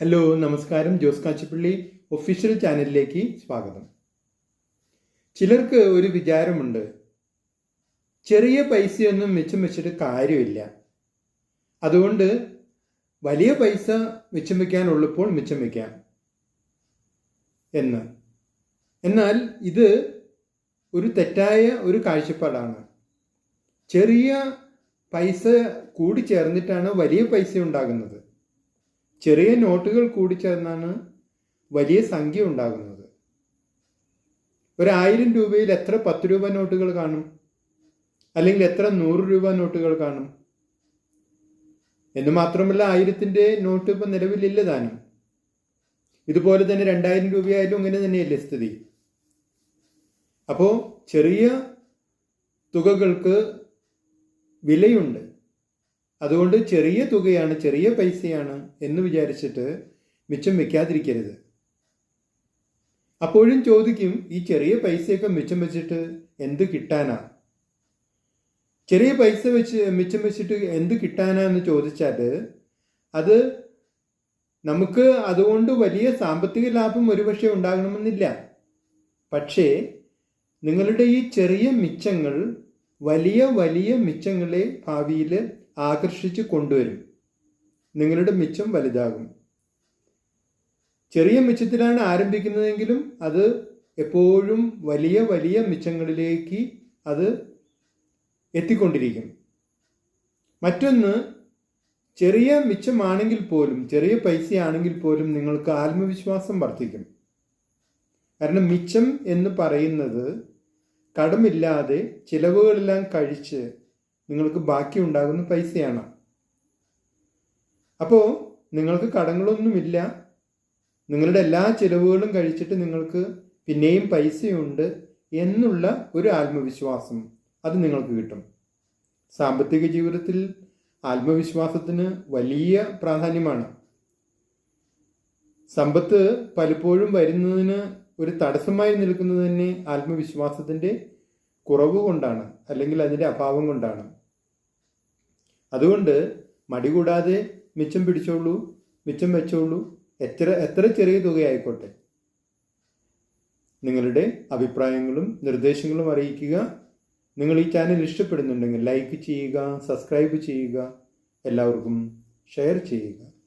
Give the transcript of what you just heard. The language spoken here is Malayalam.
ഹലോ നമസ്കാരം. ജോസ് കാച്ചിപ്പള്ളി ഒഫീഷ്യൽ ചാനലിലേക്ക് സ്വാഗതം. ചിലർക്ക് ഒരു വിചാരമുണ്ട്. ചെറിയ പൈസയൊന്നും മിച്ചം വെച്ചിട്ട് കാര്യമില്ല. അതുകൊണ്ട് വലിയ പൈസ മിച്ചം വയ്ക്കാനുള്ളപ്പോൾ മിച്ചം വയ്ക്കാം എന്ന്. എന്നാൽ ഇത് ഒരു തെറ്റായ ഒരു കാഴ്ചപ്പാടാണ്. ചെറിയ പൈസ കൂടി ചേർന്നിട്ടാണ് വലിയ പൈസ ഉണ്ടാകുന്നത്. ചെറിയ നോട്ടുകൾ കൂടിച്ചേർന്നാണ് വലിയ സംഖ്യ ഉണ്ടാകുന്നത്. ഒരായിരം രൂപയിൽ എത്ര പത്ത് രൂപ നോട്ടുകൾ കാണും? അല്ലെങ്കിൽ എത്ര നൂറ് രൂപ നോട്ടുകൾ കാണും? എന്ന് മാത്രമല്ല ആയിരത്തിന്റെ നോട്ട് ഇപ്പം നിലവിലില്ല താനും. ഇതുപോലെ തന്നെ രണ്ടായിരം രൂപയായാലും ഇങ്ങനെ തന്നെയല്ലേ സ്ഥിതി. അപ്പോൾ ചെറിയ തുകകൾക്ക് വിലയുണ്ട്. അതുകൊണ്ട് ചെറിയ തുകയാണ് ചെറിയ പൈസയാണ് എന്ന് വിചാരിച്ചിട്ട് മിച്ചം വെക്കാതിരിക്കരുത്. അപ്പോഴും ചോദിക്കും ഈ ചെറിയ പൈസയൊക്കെ മിച്ചം വെച്ചിട്ട് എന്ത് കിട്ടാനാ? ചെറിയ പൈസ വെച്ച് മിച്ചം വെച്ചിട്ട് എന്ത് കിട്ടാനാ എന്ന് ചോദിച്ചാൽ അത് നമുക്ക് അതുകൊണ്ട് വലിയ സാമ്പത്തിക ലാഭം ഒരുപക്ഷെ ഉണ്ടാകണമെന്നില്ല. പക്ഷേ നിങ്ങളുടെ ഈ ചെറിയ മിച്ചങ്ങൾ വലിയ വലിയ മിച്ചങ്ങളെ ഭാവിയിൽ ആകർഷിച്ച് കൊണ്ടുവരും. നിങ്ങളുടെ മിച്ചം വലുതാകും. ചെറിയ മിച്ചത്തിലാണ് ആരംഭിക്കുന്നതെങ്കിലും അത് എപ്പോഴും വലിയ വലിയ മിച്ചങ്ങളിലേക്ക് അത് എത്തിക്കൊണ്ടിരിക്കും. മറ്റൊന്ന് ചെറിയ മിച്ചമാണെങ്കിൽ പോലും ചെറിയ പൈസയാണെങ്കിൽ പോലും നിങ്ങൾക്ക് ആത്മവിശ്വാസം വർദ്ധിക്കും. കാരണം മിച്ചം എന്ന് പറയുന്നത് കടമില്ലാതെ ചിലവുകളെല്ലാം കഴിച്ച് നിങ്ങൾക്ക് ബാക്കി ഉണ്ടാകുന്ന പൈസയാണ്. അപ്പോൾ നിങ്ങൾക്ക് കടങ്ങളൊന്നുമില്ല. നിങ്ങളുടെ എല്ലാ ചിലവുകളും കഴിച്ചിട്ട് നിങ്ങൾക്ക് പിന്നെയും പൈസയുണ്ട് എന്നുള്ള ഒരു ആത്മവിശ്വാസം അത് നിങ്ങൾക്ക് കിട്ടും. സാമ്പത്തിക ജീവിതത്തിൽ ആത്മവിശ്വാസത്തിന് വലിയ പ്രാധാന്യമാണ്. സമ്പത്ത് പലപ്പോഴും വരുന്നതിന് ഒരു തടസ്സമായി നിൽക്കുന്നത് തന്നെ ആത്മവിശ്വാസത്തിന്റെ കുറവ് കൊണ്ടാണ് അല്ലെങ്കിൽ അതിന്റെ അഭാവം കൊണ്ടാണ്. അതുകൊണ്ട് മടി കൂടാതെ മിച്ചം പിടിച്ചോളൂ മിച്ചം വെച്ചോളൂ. എത്ര എത്ര ചെറിയ തുകയായിക്കോട്ടെ. നിങ്ങളുടെ അഭിപ്രായങ്ങളും നിർദ്ദേശങ്ങളും അറിയിക്കുക. നിങ്ങൾ ഈ ചാനൽ ഇഷ്ടപ്പെടുന്നുണ്ടെങ്കിൽ ലൈക്ക് ചെയ്യുക സബ്സ്ക്രൈബ് ചെയ്യുക. എല്ലാവർക്കും ഷെയർ ചെയ്യുക.